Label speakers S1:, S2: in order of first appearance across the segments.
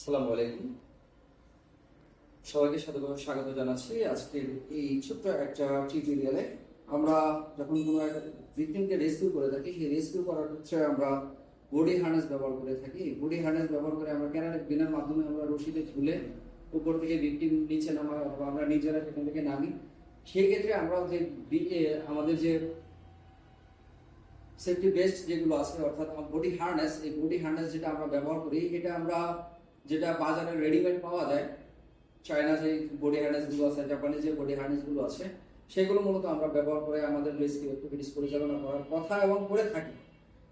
S1: আসসালামু আলাইকুম। সবাইকে সাথে স্বাগত জানাচ্ছি আজকের এই ছোট্ট একটা টিউটোরিয়ালে আমরা যখন কোনো ভিকটিমকে রেস্কিউ করে থাকি, সেই রেস্কিউ করার ক্ষেত্রে আমরা বডি হার্নেস ব্যবহার করে থাকি। বডি হার্নেস ব্যবহার করে আমরা ক্যানারের বিনার মাধ্যমে আমরা রশিতে ঝুলে উপর থেকে ভিকটিম নিচে নামা অথবা আমরা নিজেরা সেখান থেকে নামি। সেই ক্ষেত্রে আমরা যে আমাদের যে সেফটি বেস্ট যেগুলো আছে, অর্থাৎ বডি হার্নেস এই বডি হার্নেস যেটা আমরা ব্যবহার করি, এটা আমরা যেটা বাজারে রেডিমেড পাওয়া যায় চায়না যে বডি হার্নেসগুলো আছে জাপানি যে বডি হার্নেসগুলো আছে, সেগুলো মূলত আমরা ব্যবহার করে আমাদের রেস্কিউ অ্যাক্টিভিটিস পরিচালনা করার কথা এবং করে থাকি।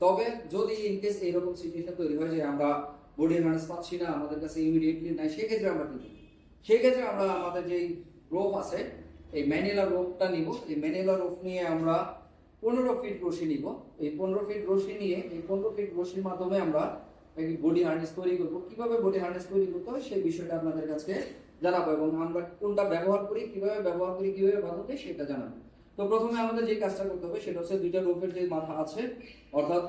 S1: তবে যদি ইন কেস এইরকম সিচুয়েশন তৈরি হয় যে আমরা বডি হার্নেস পাচ্ছি না, আমাদের কাছে ইমিডিয়েটলি নাই, সেক্ষেত্রে আমরা কি করি সেক্ষেত্রে আমরা আমাদের যেই রোপ আছে, এই ম্যানিলা রোপটা নিব। এই ম্যানিলা রোপ নিয়ে আমরা পনেরো ফিট রশি নিব। এই পনেরো ফিট রশি নিয়ে, এই পনেরো ফিট রশির মাধ্যমে আমরা বডি হার্নেস তৈরি করব। কীভাবে বডি হার্নেস তৈরি করতে হয় সেই বিষয়টা আপনাদের কাছে জানাব এবং আমরা কোনটা ব্যবহার করি, কীভাবে ব্যবহার করি, কীভাবে বাঁধাতে সেটা জানাব। তো প্রথমে আমাদের যে কাজটা করতে হবে সেটা হচ্ছে দুইটা রোপের যে মাথা আছে, অর্থাৎ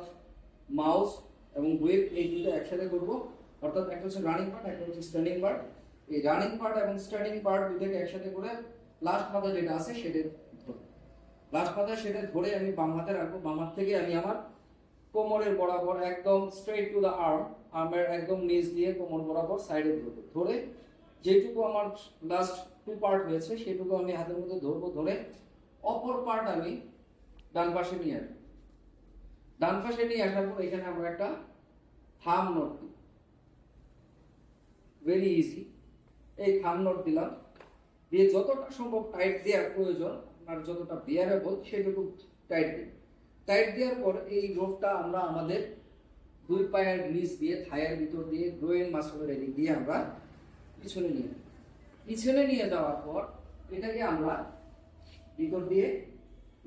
S1: মাউস এবং ওয়েব এই দুটো একসাথে করব। অর্থাৎ একটা হচ্ছে রানিং পার্ট একটা হচ্ছে স্ট্যান্ডিং পার্ট এই রানিং পার্ট এবং স্ট্যান্ডিং পার্ট দুটোকে একসাথে করে লাস্ট মাথা যেটা আছে সেটা লাস্ট মাথা সেটা ধরে আমি বাম হাতে রাখব। বাম হাত থেকে আমি আমার কোমরের বরাবর একদম স্ট্রেট টু দ্য আর্ম আর্মের একদম নিচ দিয়ে কোমর বরাবর সাইডে ধরবো। ধরে যেটুকু আমার লাস্ট টু পার্ট হয়েছে, সেটুকু আমি হাতের মধ্যে ধরবো। ধরে অপর পার্ট আমি ডান পাশে নিয়ে আসব। ডান পাশে নিয়ে আসার পর এখানে আমরা একটা থাম নোট দিই। ভেরি ইজি এই থাম নোট দিলাম। দিয়ে যতটা সম্ভব টাইট দেওয়ার প্রয়োজন আপনার যতটা বিয়ারেবল সেটুকু টাইট দিই টাইট দেওয়ার পর এই রোপটা আমরা আমাদের দুই পায়ের নিচ দিয়ে থায়ের ভিতর দিয়ে গ্রোয়েন মাসলের এদিক দিয়ে আমরা পিছনে নিয়ে। পিছনে নিয়ে যাওয়ার পর এটাকে আমরা ভিতর দিয়ে,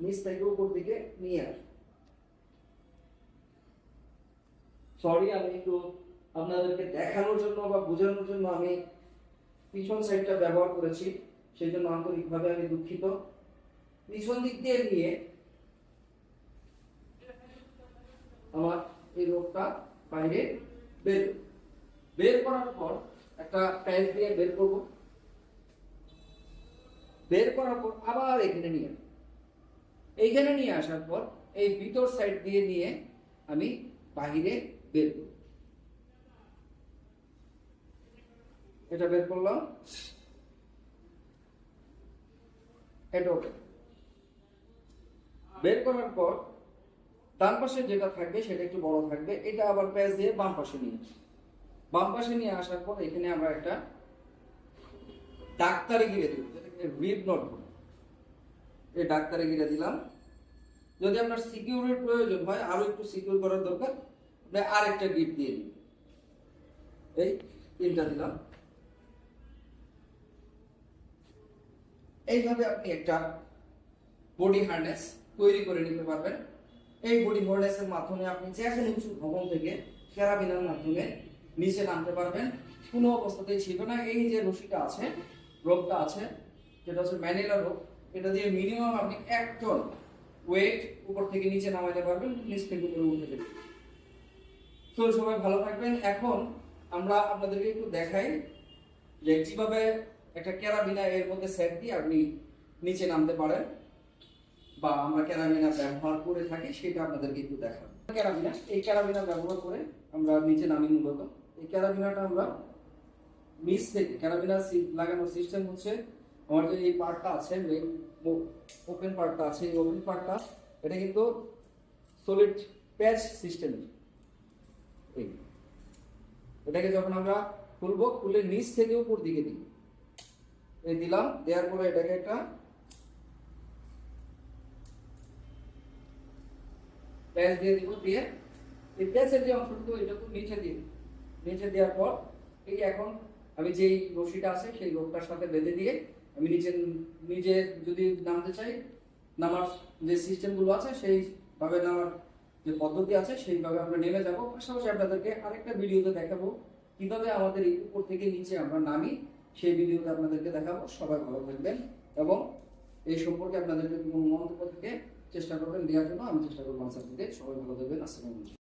S1: নিচ থেকে উপর দিকে নিয়ে আসি সরি আমি একটু আপনাদেরকে দেখানোর জন্য বা বোঝানোর জন্য আমি পিছন সাইডটা ব্যবহার করেছি, সেই জন্য আন্তরিকভাবে আমি দুঃখিত পিছন দিক দিয়ে নিয়ে আমার এই রোগটা বাইরে বের বের করার পর একটা প্যাচ দিয়ে বের করব। বের করার পর আবার এখানে নিয়ে। এইখানে নিয়ে আসার পর এই ভিতর সাইড দিয়ে নিয়ে আমি বাহিরে বের করব। এটা বের করলাম। এটা বের করার পর ডান পাশে যেটা থাকবে, সেটা একটু বড় থাকবে, এটা আবার প্যাচ দিয়ে বাম পাশে নিয়ে আসি বাম পাশে নিয়ে আসার পর এখানে আমরা একটা ডাক্তারে গিরে দেবো যেটাকে নট বলে। এই ডাক্তারি গিরে দিলাম। যদি আপনার সিকিউরের প্রয়োজন হয়, আরও একটু সিকিউর করার দরকার আর একটা গিট দিয়ে দিন। এই তিনটা দিলাম। এইভাবে আপনি একটা বডি হার্নেস তৈরি করে নিতে পারবেন। এই বডি হার্নেসের মাধ্যমে আপনি যে কোনো উঁচু ভবন থেকে ক্যারাবিনার মাধ্যমে নিচে নামতে পারবেন। কোনো অবস্থাতেই ছিল না। এই যে রশিটা আছে, রোগটা আছে, যেটা হচ্ছে ম্যানিলা রোগ, এটা দিয়ে মিনিমাম আপনি এক টন ওয়েট উপর থেকে নিচে নামাইতে পারবেন, নিচ থেকে উপরে উঠে দেবেন তো সবাই ভালো থাকবেন। এখন আমরা আপনাদেরকে একটু দেখাই যে কীভাবে একটা ক্যারাবিনা এর মধ্যে সেট দিয়ে আপনি নিচে নামতে পারেন। বা আমরা ক্যারাবিনা ব্যবহার করে থাকি, সেটা আপনাদেরকে একটু দেখাবো। ক্যারাবিনা এই ক্যারাবিনা ব্যবহার করে আমরা নিচে নামি মূলত। এই ক্যারাবিনাটা আমরা নিচ থেকে ক্যারাবিনা লাগানোর সিস্টেম হচ্ছে আমার যে এই পার্টটা আছে ওপেন পার্টটা আছে, এই ওপেন পার্টটা এটা কিন্তু সলিড প্যাচ সিস্টেমের এই। এটাকে যখন আমরা খুলবো, খুলে নিচ থেকে উপর দিকে দিই। এই দিলাম, দেওয়ার পরে এটাকে একটা প্যাচ দিয়ে দিব, দিয়ে এই প্যাচের যে অংশটুকু, এটাকে নিচে দিয়ে। নিচে দেওয়ার পর, এই এখন আমি যেই রশিটা আছে, সেই রোগটার সাথে বেঁধে দিয়ে আমি নিচে, নিজে যদি নামতে চাই, নামার যে সিস্টেমগুলো আছে, সেইভাবে নামার যে পদ্ধতি আছে, সেইভাবে আমরা নেমে যাব পাশাপাশি আপনাদেরকে আরেকটা ভিডিওতে দেখাবো, কীভাবে আমাদের উপর থেকে নিচে আমরা নামি, সেই ভিডিওতে আপনাদেরকে দেখাবো সবাই ভালো থাকবেন এবং এই সম্পর্কে আপনাদেরকে কোনো মন্তব্য থেকে চেষ্টা করবেন দেওয়ার জন্য আমি চেষ্টা করব আনসার দিতে সবাই ভালো থাকবেন আসসালামু আলাইকুম।